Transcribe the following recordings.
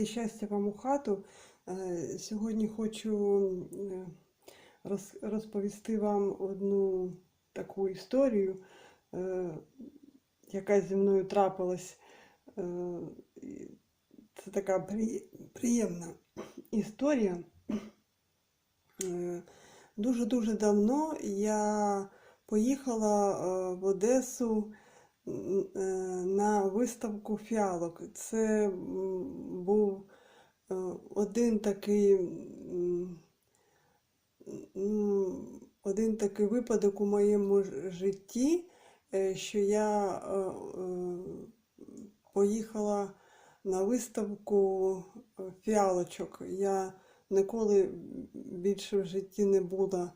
Друзі, щастя вам у хату. Е, Сьогодні хочу е, розповісти вам одну таку історію, е, яка зі мною трапилась. Це така приємна історія. Дуже-дуже давно я поїхала в Одесу на виставку фіалок. Це був е, один такий, ну, один такий випадок у моєму житті, е, що я е, е, поїхала на виставку е, фіалочок. Я ніколи більше в житті не була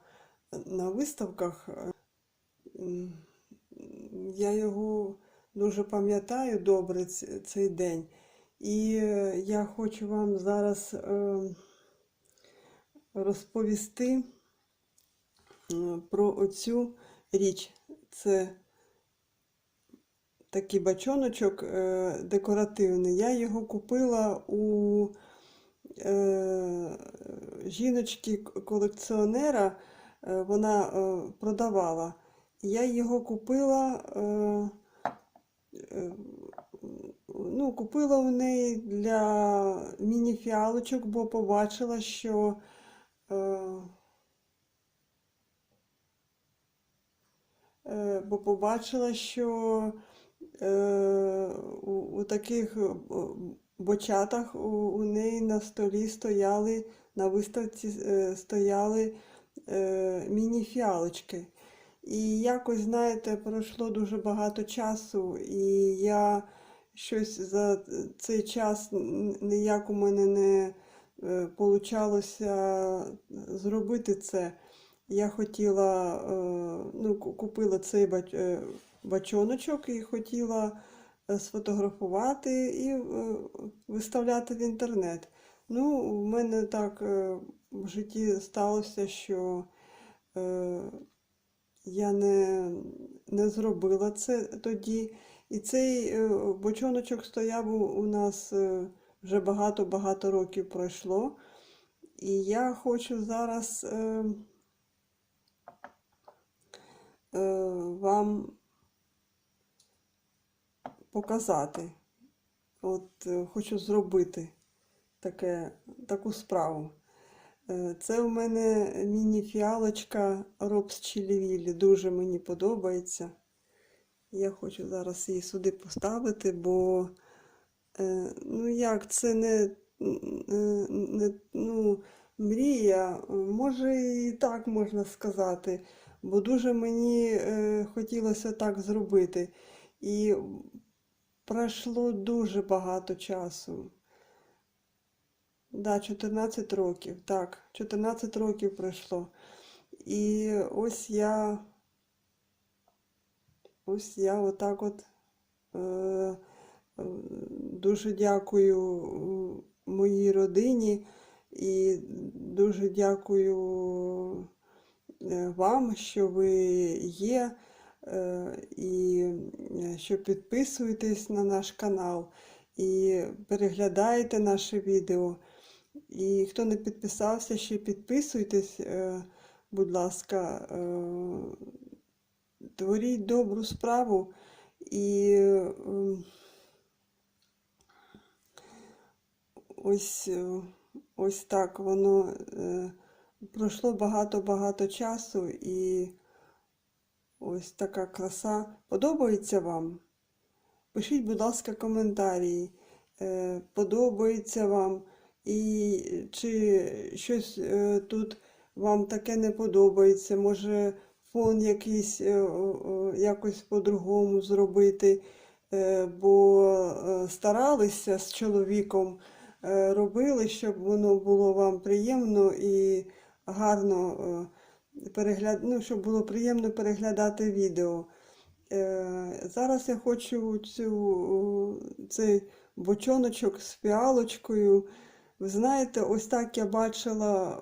на виставках. Я його дуже пам'ятаю добре цей день. І е, я хочу вам зараз е, розповісти е, про оцю річ. Це такий бачоночок декоративний. Я його купила у жіночки колекціонера, вона продавала. Я його купила, е, е, ну, купила у неї для міні-фіалочок, бо побачила, що е, бо побачила, що у, таких бочатах у, неї на столі стояли, на виставці стояли міні-фіалочки. І якось, знаєте, пройшло дуже багато часу, і я щось за цей час ніяк у мене не е, получалося зробити це. Я хотіла, е, ну, купила цей е, бачоночок і хотіла сфотографувати і виставляти в інтернет. Ну, у мене так в житті сталося, що я не, не зробила це тоді. І цей е, бочоночок стояв у, нас е, вже багато-багато років пройшло. І я хочу зараз е, е, вам показати. От е, хочу зробити таке, таку справу. Е, Це у мене міні-фіалочка Робс Чілівілі. Дуже мені подобається. Я хочу зараз її сюди поставити, бо е, ну як це не, е, не ну, мрія, може і так можна сказати, бо дуже мені хотілося так зробити. І пройшло дуже багато часу. Да, 14 років, так, 14 років пройшло. І ось я, ось я отак от е, дуже дякую е, моїй родині і дуже дякую е, вам, що ви є, е, і що підписуєтесь на наш канал і переглядаєте наше відео. І хто не підписався, ще підписуйтесь, е, будь ласка, е, творіть добру справу і е, ось, е, ось так воно пройшло багато-багато часу і ось така краса. Подобається вам? Пишіть, будь ласка, коментарі. Подобається вам і чи щось е, тут вам таке не подобається, може фон якийсь е, якось по-другому зробити, Е, бо старалися з чоловіком, робили, щоб воно було вам приємно і гарно перегляд... ну, щоб було приємно переглядати відео. Зараз я хочу цю, цей бочоночок з фіалочкою. Ви знаєте, ось так я бачила,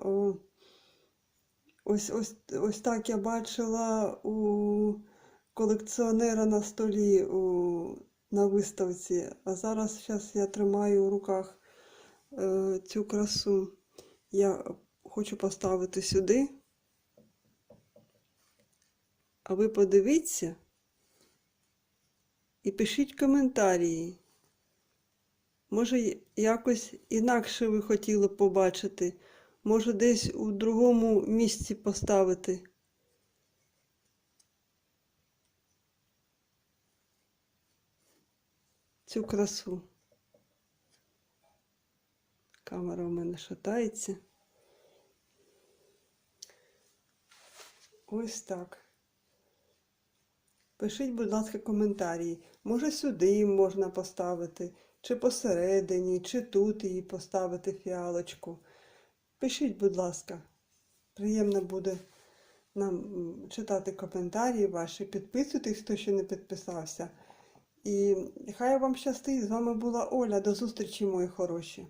ось, ось, ось так я бачила у колекціонера на столі у, на виставці. А зараз, зараз я тримаю у руках е, цю красу. Я хочу поставити сюди. А ви подивіться і пишіть коментарі. Може, якось інакше ви хотіли побачити. Може, десь у другому місці поставити. Цю красу. Камера у мене шатається. Ось так. Пишіть, будь ласка, коментарі. Може, сюди можна поставити, чи посередині, чи тут її поставити фіалочку. Пишіть, будь ласка. Приємно буде нам читати коментарі ваші. Підписуйтесь, хто ще не підписався. І хай вам щастить. З вами була Оля. До зустрічі, мої хороші.